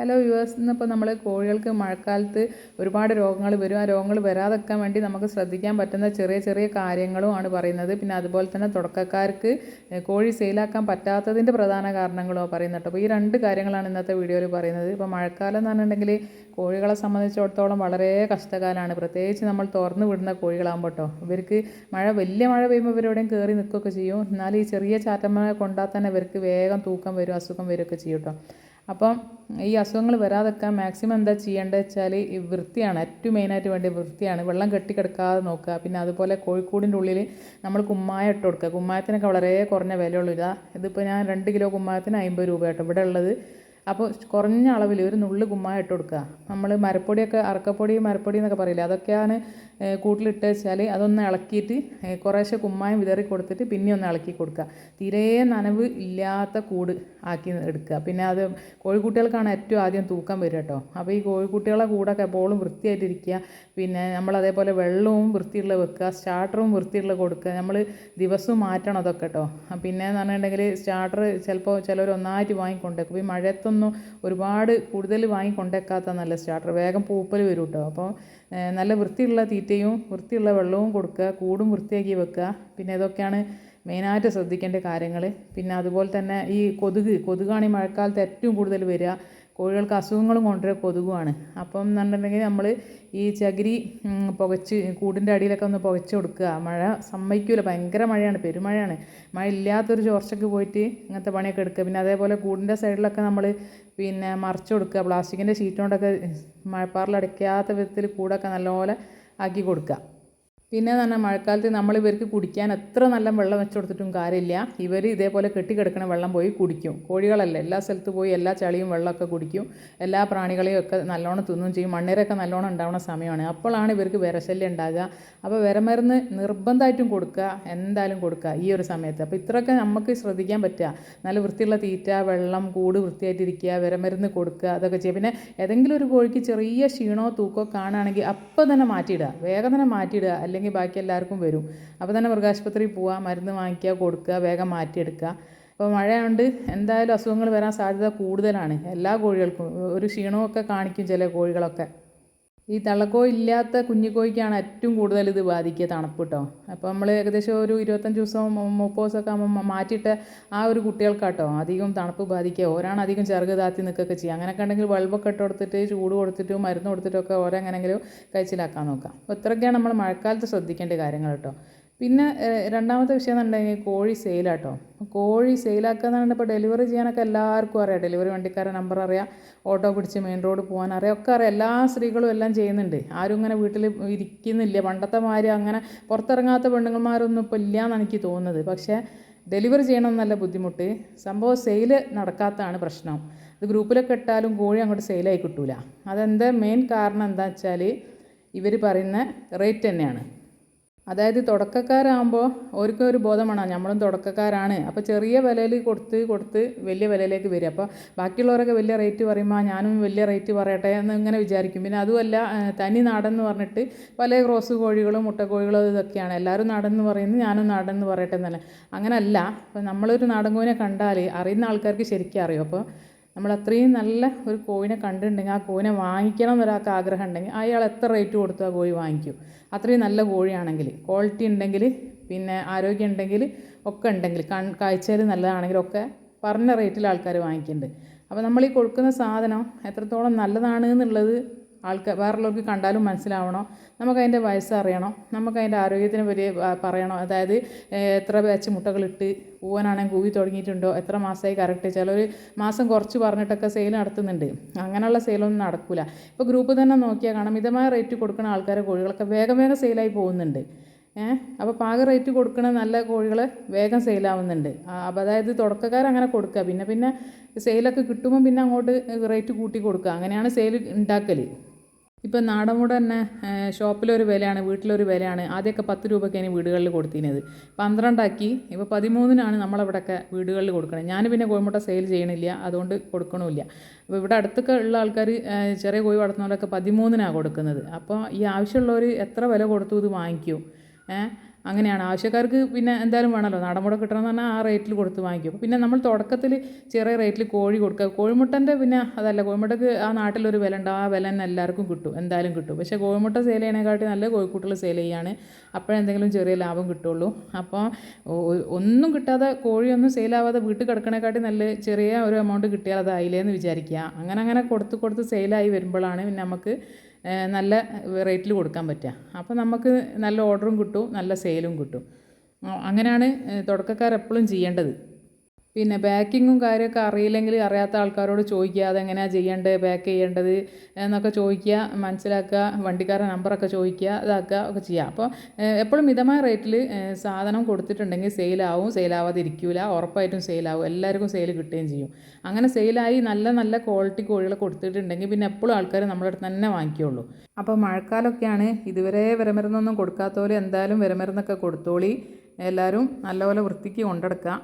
Hello yours ഇന്നിപ്പോൾ നമ്മൾ കോഴികൾക്ക് മഴക്കാലത്ത് ഒരുപാട് രോഗങ്ങൾ വരും. ആ രോഗങ്ങൾ വരാതെക്കാൻ വേണ്ടി നമുക്ക് ശ്രദ്ധിക്കാൻ പറ്റുന്ന ചെറിയ ചെറിയ കാര്യങ്ങളും ആണ് പറയുന്നത്. പിന്നെ അതുപോലെ തന്നെ തുടക്കക്കാർക്ക് കോഴി സെയിലാക്കാൻ പറ്റാത്തതിന്റെ പ്രധാന കാരണങ്ങളോ പറയുന്നത് അപ്പോൾ ഈ രണ്ട് കാര്യങ്ങളാണ് ഇന്നത്തെ വീഡിയോയിൽ പറയുന്നത്. ഇപ്പോൾ മഴക്കാലം എന്ന് പറഞ്ഞിട്ടുണ്ടെങ്കിൽ കോഴികളെ സംബന്ധിച്ചിടത്തോളം വളരെ കഷ്ടകാലമാണ്. പ്രത്യേകിച്ച് നമ്മൾ തുറന്നു വിടുന്ന കോഴികളാകുമ്പോൾ കേട്ടോ ഇവർക്ക് മഴ വലിയ മഴ പെയ്യുമ്പോൾ ഇവരെവിടെയും കയറി നിൽക്കുകയൊക്കെ ചെയ്യും. എന്നാൽ ഈ ചെറിയ ചാറ്റമ്മ കൊണ്ടാൽ തന്നെ ഇവർക്ക് വേഗം തൂക്കം വരും അസുഖം വരികയൊക്കെ ചെയ്യും കേട്ടോ അപ്പം ഈ അസുഖങ്ങൾ വരാതെക്കാൻ മാക്സിമം എന്താ ചെയ്യേണ്ടത് വെച്ചാൽ ഈ വൃത്തിയാണ് ഏറ്റവും മെയിനായിട്ട് വേണ്ടിയ വൃത്തിയാണ്. വെള്ളം കെട്ടിക്കിടക്കാതെ നോക്കുക. പിന്നെ അതുപോലെ കോഴിക്കൂടിന്റെ ഉള്ളിൽ നമ്മൾ കുമ്മായം ഇട്ട് കൊടുക്കുക. കുമ്മായത്തിനൊക്കെ വളരെ കുറഞ്ഞ വിലയുള്ളൂ. ഇതാ ഇതിപ്പോൾ ഞാൻ രണ്ട് കിലോ കുമ്മായത്തിന് അമ്പത് രൂപ കേട്ടോ ഇവിടെ ഉള്ളത്. അപ്പോൾ കുറഞ്ഞ അളവിൽ ഒരു നുള്ളു കുമ്മായം ഇട്ട് കൊടുക്കുക. നമ്മൾ മരപ്പൊടിയൊക്കെ അറക്കപ്പൊടി മരപ്പൊടി എന്നൊക്കെ പറയില്ലേ അതൊക്കെയാണ് കൂട്ടിലിട്ട് വെച്ചാൽ അതൊന്ന് ഇളക്കിയിട്ട് കുറേശ്ശെ കുമ്മായം വിതറി കൊടുത്തിട്ട് പിന്നെ ഒന്ന് ഇളക്കി കൊടുക്കുക. തീരെ നനവ് ഇല്ലാത്ത കൂട് ആക്കി എടുക്കുക. പിന്നെ അത് കോഴിക്കുട്ടികൾക്കാണ് ഏറ്റവും ആദ്യം തൂക്കം വരിക കേട്ടോ. അപ്പോൾ ഈ കോഴിക്കുട്ടികളെ കൂടൊക്കെ എപ്പോഴും വൃത്തിയായിട്ടിരിക്കുക. പിന്നെ നമ്മൾ അതേപോലെ വെള്ളവും വൃത്തിയുള്ള വെക്കുക സ്റ്റാർട്ടറും വൃത്തിയുള്ള കൊടുക്കുക. നമ്മൾ ദിവസവും മാറ്റണം അതൊക്കെ കേട്ടോ. പിന്നെ എന്ന് പറഞ്ഞിട്ടുണ്ടെങ്കിൽ സ്റ്റാർട്ടർ ചിലപ്പോൾ ചിലർ ഒന്നായിട്ട് വാങ്ങിക്കൊണ്ടേക്കും. ഈ മഴയത്തൊന്നും ഒരുപാട് കൂടുതൽ വാങ്ങിക്കൊണ്ടേക്കാത്ത നല്ല സ്റ്റാർട്ടർ വേഗം പൂപ്പൽ വരും കേട്ടോ. അപ്പോൾ നല്ല വൃത്തിയുള്ള തീറ്റയും വൃത്തിയുള്ള വെള്ളവും കൊടുക്കുക കൂടും വൃത്തിയാക്കി വെക്കുക. പിന്നെ ഇതൊക്കെയാണ് മെയിനായിട്ട് ശ്രദ്ധിക്കേണ്ട കാര്യങ്ങൾ പിന്നെ അതുപോലെ തന്നെ ഈ കൊതുക് കൊതുകാണ് ഈ മഴക്കാലത്ത് ഏറ്റവും കൂടുതൽ വരിക. കോഴികൾക്ക് അസുഖങ്ങളും കൊണ്ടുവരുക കൊതുകുമാണ്. അപ്പം എന്ന് പറഞ്ഞിട്ടുണ്ടെങ്കിൽ നമ്മൾ ഈ ചകിരി പുകച്ച് കൂടിന്റെ അടിയിലൊക്കെ ഒന്ന് പുകച്ച് കൊടുക്കുക. മഴ സമ്മതിക്കില്ല ഭയങ്കര മഴയാണ് പെരുമഴയാണ്. മഴ ഇല്ലാത്തൊരു ചോർച്ചയ്ക്ക് പോയിട്ട് ഇങ്ങനത്തെ പണിയൊക്കെ എടുക്കുക. പിന്നെ അതേപോലെ കൂടിന്റെ സൈഡിലൊക്കെ നമ്മൾ പിന്നെ മറിച്ച് കൊടുക്കുക. പ്ലാസ്റ്റിക്കിന്റെ ഷീറ്റ് കൊണ്ടൊക്കെ മഴപ്പാറിലടയ്ക്കാത്ത വിധത്തിൽ കൂടൊക്കെ നല്ലപോലെ ആക്കി കൊടുക്കുക പിന്നെ പറഞ്ഞാൽ മഴക്കാലത്ത് നമ്മൾ ഇവർക്ക് കുടിക്കാൻ എത്ര നല്ല വെള്ളം വെച്ച് കൊടുത്തിട്ടും കാര്യമില്ല. ഇവർ ഇതേപോലെ കെട്ടിക്കിടക്കണ വെള്ളം പോയി കുടിക്കും. കോഴികളല്ല എല്ലാ സ്ഥലത്ത് പോയി എല്ലാ ചളിയും വെള്ളമൊക്കെ കുടിക്കും. എല്ലാ പ്രാണികളെയും ഒക്കെ നല്ലോണം തിന്നും ചെയ്യും. മണ്ണിരൊക്കെ നല്ലോണം ഉണ്ടാവുന്ന സമയമാണ്. അപ്പോഴാണ് ഇവർക്ക് വിരശല്യം ഉണ്ടാകുക. അപ്പോൾ വിരമരുന്ന് നിർബന്ധമായിട്ടും കൊടുക്കുക. എന്തായാലും കൊടുക്കുക ഈ ഒരു സമയത്ത്. അപ്പോൾ ഇത്രയൊക്കെ നമുക്ക് ശ്രദ്ധിക്കാൻ പറ്റുക. നല്ല വൃത്തിയുള്ള തീറ്റ വെള്ളം കൂട് വൃത്തിയായിട്ടിരിക്കുക വിരമരുന്ന് കൊടുക്കുക അതൊക്കെ ചെയ്യുക. പിന്നെ ഏതെങ്കിലും ഒരു കോഴിക്ക് ചെറിയ ക്ഷീണോ തൂക്കോ കാണുകയാണെങ്കിൽ അപ്പോൾ തന്നെ മാറ്റിയിടുക. വേഗം തന്നെ മാറ്റിയിടുക. അല്ലെങ്കിൽ അല്ലെങ്കിൽ ബാക്കി എല്ലാവർക്കും വരും. അപ്പോൾ തന്നെ മൃഗാശുപത്രിയിൽ പോവുക മരുന്ന് വാങ്ങിക്കുക കൊടുക്കുക വേഗം മാറ്റിയെടുക്കുക അപ്പോൾ മഴയുണ്ട് എന്തായാലും അസുഖങ്ങൾ വരാൻ സാധ്യത കൂടുതലാണ്. എല്ലാ കോഴികൾക്കും ഒരു ക്ഷീണമൊക്കെ കാണിക്കും ചില കോഴികളൊക്കെ. ഈ തള്ളക്കോഴി ഇല്ലാത്ത കുഞ്ഞിക്കോഴിക്കാണ് ഏറ്റവും കൂടുതൽ ഇത് ബാധിക്കുക തണുപ്പ് കേട്ടോ അപ്പോൾ നമ്മൾ ഏകദേശം ഒരു ഇരുപത്തഞ്ച് ദിവസം മുപ്പത് ദിവസമൊക്കെ ആകുമ്പോൾ മാറ്റിയിട്ട് ആ ഒരു കുട്ടികൾക്കാട്ടോ അധികം തണുപ്പ് ബാധിക്കുക. ഓരാണ് അധികം ചെറുക് താത്തി നിൽക്കുകയൊക്കെ ചെയ്യുക. അങ്ങനെയൊക്കെ ഉണ്ടെങ്കിൽ ബൾബൊക്കെ ഇട്ട് കൊടുത്തിട്ട് ചൂട് കൊടുത്തിട്ടും മരുന്ന് കൊടുത്തിട്ടൊക്കെ ഓരോ എങ്ങനെയെങ്കിലും കഴിച്ചിലാക്കാൻ നോക്കാം അപ്പോൾ ഇത്രയൊക്കെയാണ് നമ്മൾ മഴക്കാലത്ത് ശ്രദ്ധിക്കേണ്ട കാര്യങ്ങൾ കേട്ടോ പിന്നെ രണ്ടാമത്തെ വിഷയം എന്നുണ്ടെങ്കിൽ കോഴി സെയിലാട്ടോ കോഴി സെയിലാക്കുക എന്ന് ഇപ്പോൾ ഡെലിവറി ചെയ്യാനൊക്കെ എല്ലാവർക്കും അറിയാം. ഡെലിവറി വണ്ടിക്കാരെ നമ്പർ അറിയാം. ഓട്ടോ പിടിച്ച് മെയിൻ റോഡ് പോകാൻ അറിയാം. ഒക്കെ അറിയാം. എല്ലാ സ്ത്രീകളും എല്ലാം ചെയ്യുന്നുണ്ട്. ആരും ഇങ്ങനെ വീട്ടിൽ ഇരിക്കുന്നില്ല. പണ്ടത്തെ മാതിരി അങ്ങനെ പുറത്തിറങ്ങാത്ത പെണ്ണുങ്ങന്മാരൊന്നും ഇപ്പോൾ ഇല്ല എന്നാണ് എനിക്ക് തോന്നുന്നത്. പക്ഷേ ഡെലിവറി ചെയ്യണം നല്ല ബുദ്ധിമുട്ട്. സംഭവം സെയിൽ നടക്കാത്തതാണ് പ്രശ്നം. ഇത് ഗ്രൂപ്പിലൊക്കെ ഇട്ടാലും കോഴി അങ്ങോട്ട് സെയിലായി കിട്ടൂല. അതെന്താ മെയിൻ കാരണം എന്താ വെച്ചാൽ ഇവർ പറയുന്ന റേറ്റ് തന്നെയാണ്. അതായത് തുടക്കക്കാരാകുമ്പോൾ അവർക്ക് ഒരു ബോധമാണ് നമ്മളും തുടക്കക്കാരാണ്. അപ്പോൾ ചെറിയ വിലയിൽ കൊടുത്ത് കൊടുത്ത് വലിയ വിലയിലേക്ക് വരും അപ്പോൾ ബാക്കിയുള്ളവരൊക്കെ വലിയ റേറ്റ് പറയുമ്പോൾ ഞാനും വലിയ റേറ്റ് പറയട്ടെ എന്ന് ഇങ്ങനെ വിചാരിക്കും. പിന്നെ അതുമല്ല തനി നാടൻ എന്ന് പറഞ്ഞിട്ട് പല ക്രോസ് കോഴികളും മുട്ടക്കോഴികളും ഇതൊക്കെയാണ്. എല്ലാവരും നാടൻ എന്ന് പറയുന്നത് ഞാനും നാടൻ എന്ന് പറയട്ടെ എന്നല്ല. അങ്ങനല്ല. അപ്പോൾ നമ്മളൊരു നാടൻ കോഴിനെ കണ്ടാൽ അറിയുന്ന ആൾക്കാർക്ക് ശരിക്കും അറിയും. അപ്പോൾ നമ്മൾ അത്രയും നല്ല ഒരു കോഴിനെ കണ്ടിട്ടുണ്ടെങ്കിൽ ആ കോയിനെ വാങ്ങിക്കണം എന്നൊരാൾക്ക് ആഗ്രഹം ഉണ്ടെങ്കിൽ അയാൾ എത്ര റേറ്റ് കൊടുത്തു ആ കോഴി വാങ്ങിക്കും? അത്രയും നല്ല കോഴിയാണെങ്കിൽ ക്വാളിറ്റി ഉണ്ടെങ്കിൽ പിന്നെ ആരോഗ്യം ഉണ്ടെങ്കിൽ ഒക്കെ ഉണ്ടെങ്കിൽ കൺ കാഴ്ചയിൽ നല്ലതാണെങ്കിലൊക്കെ പറഞ്ഞ റേറ്റിൽ ആൾക്കാർ വാങ്ങിക്കുന്നുണ്ട്. അപ്പോൾ നമ്മൾ ഈ കൊടുക്കുന്ന സാധനം എത്രത്തോളം നല്ലതാണ് എന്നുള്ളത് ആൾക്കാർ വേറുള്ളവർക്ക് കണ്ടാലും മനസ്സിലാവണോ? നമുക്കതിന്റെ വയസ്സ് അറിയണം നമുക്കതിന്റെ ആരോഗ്യത്തിനെ പറ്റി പറയണം? അതായത് എത്ര ബാച്ച് മുട്ടകളിട്ട് പൂവനാണെങ്കിൽ കൂവി തുടങ്ങിയിട്ടുണ്ടോ? എത്ര മാസമായി കറക്റ്റ്? ചിലർ മാസം കുറച്ച് പറഞ്ഞിട്ടൊക്കെ സെയിൽ നടത്തുന്നുണ്ട്. അങ്ങനെയുള്ള സെയിലൊന്നും നടക്കില്ല ഇപ്പോൾ ഗ്രൂപ്പ് തന്നെ നോക്കിയാൽ കാണാം. മിതമായ റേറ്റ് കൊടുക്കുന്ന ആൾക്കാരെ കോഴികളൊക്കെ വേഗം വേഗം സെയിലായി പോകുന്നുണ്ട്. ഏഹ് അപ്പോൾ പാക റേറ്റ് കൊടുക്കുന്ന നല്ല കോഴികൾ വേഗം സെയിലാവുന്നുണ്ട് അപ്പോൾ അതായത് തുടക്കക്കാർ അങ്ങനെ കൊടുക്കുക പിന്നെ പിന്നെ സെയിലൊക്കെ കിട്ടുമ്പോൾ പിന്നെ അങ്ങോട്ട് റേറ്റ് കൂട്ടി കൊടുക്കുക അങ്ങനെയാണ് സെയിൽ ഉണ്ടാക്കൽ ഇപ്പം നാടൻമുട തന്നെ ഷോപ്പിലൊരു വിലയാണ് വീട്ടിലൊരു വിലയാണ്. ആദ്യമൊക്കെ പത്ത് രൂപയ്ക്കാണ് വീടുകളിൽ കൊടുത്തിരുന്നത്. പന്ത്രണ്ടാക്കി ഇപ്പോൾ പതിമൂന്നിനാണ് നമ്മളവിടെയൊക്കെ വീടുകളിൽ കൊടുക്കുന്നത് ഞാൻ പിന്നെ കോഴിമുട്ട സെയിൽ ചെയ്യണില്ല അതുകൊണ്ട് കൊടുക്കണമില്ല. അപ്പോൾ ഇവിടെ അടുത്തൊക്കെ ഉള്ള ആൾക്കാർ ചെറിയ കോഴി വളർത്തുന്നവരൊക്കെ പതിമൂന്നിനാണ് കൊടുക്കുന്നത്. അപ്പോൾ ഈ ആവശ്യമുള്ളവർ എത്ര വില കൊടുത്തു ഇത് വാങ്ങിക്കും? അങ്ങനെയാണ്. ആവശ്യക്കാർക്ക് പിന്നെ എന്തായാലും വേണമല്ലോ. നാടൻ മുട്ട കിട്ടണമെന്ന് പറഞ്ഞാൽ ആ റേറ്റിൽ കൊടുത്ത് വാങ്ങിക്കും. പിന്നെ നമ്മൾ തുടക്കത്തിൽ ചെറിയ റേറ്റിൽ കോഴി കൊടുക്കുക. കോഴിമുട്ടന്റെ പിന്നെ അതല്ല കോഴിമുട്ടക്ക് ആ നാട്ടിലൊരു വില ഉണ്ട് ആ വില തന്നെ എല്ലാവർക്കും കിട്ടും. എന്തായാലും കിട്ടും. പക്ഷേ കോഴിമുട്ട സെയിൽ ചെയ്യണേക്കാട്ടി നല്ല കോഴിക്കുട്ടികൾ സെയിൽ ചെയ്യാണ് അപ്പോഴെന്തെങ്കിലും ചെറിയ ലാഭം കിട്ടുള്ളൂ. അപ്പോൾ ഒന്നും കിട്ടാതെ കോഴിയൊന്നും സെയിലാവാതെ വീട്ടിൽ കിടക്കണേക്കാട്ടി നല്ല ചെറിയ ഒരു എമൗണ്ട് കിട്ടിയാൽ അതായില്ലേ എന്ന് വിചാരിക്കുക. അങ്ങനെ അങ്ങനെ കൊടുത്ത് കൊടുത്ത് സെയിലായി വരുമ്പോഴാണ് പിന്നെ നമുക്ക് നല്ല റേറ്റിൽ കൊടുക്കാൻ പറ്റുക. അപ്പോൾ നമുക്ക് നല്ല ഓർഡറും കിട്ടും നല്ല സെയിലും കിട്ടും. അങ്ങനെയാണ് തുടക്കക്കാർ എപ്പോഴും ചെയ്യേണ്ടത്. പിന്നെ ബേക്കിങ്ങും കാര്യമൊക്കെ അറിയില്ലെങ്കിൽ അറിയാത്ത ആൾക്കാരോട് ചോദിക്കുക അതെങ്ങനെയാണ് ചെയ്യേണ്ടത്? ബേക്ക് ചെയ്യേണ്ടത്? എന്നൊക്കെ ചോദിക്കുക മനസ്സിലാക്കുക വണ്ടിക്കാരുടെ നമ്പറൊക്കെ ചോദിക്കുക ഇതാക്കുക ഒക്കെ ചെയ്യുക. അപ്പോൾ എപ്പോഴും മിതമായ റേറ്റിൽ സാധനം കൊടുത്തിട്ടുണ്ടെങ്കിൽ സെയിലാവും സെയിലാവാതെ ഇരിക്കില്ല ഉറപ്പായിട്ടും സെയിലാവും എല്ലാവർക്കും സെയിൽ കിട്ടുകയും ചെയ്യും. അങ്ങനെ സെയിലായി നല്ല നല്ല ക്വാളിറ്റി കോഴികളെ കൊടുത്തിട്ടുണ്ടെങ്കിൽ പിന്നെ എപ്പോഴും ആൾക്കാർ നമ്മുടെ അടുത്ത് തന്നെ വാങ്ങിക്കുള്ളൂ. അപ്പോൾ മഴക്കാലമൊക്കെയാണ്. ഇതുവരെ വിരമരുന്നൊന്നും കൊടുക്കാത്തവർ എന്തായാലും വിരമരുന്നൊക്കെ കൊടുത്തോളി. എല്ലാവരും നല്ലപോലെ വൃത്തിക്ക് കൊണ്ടെടുക്കുക.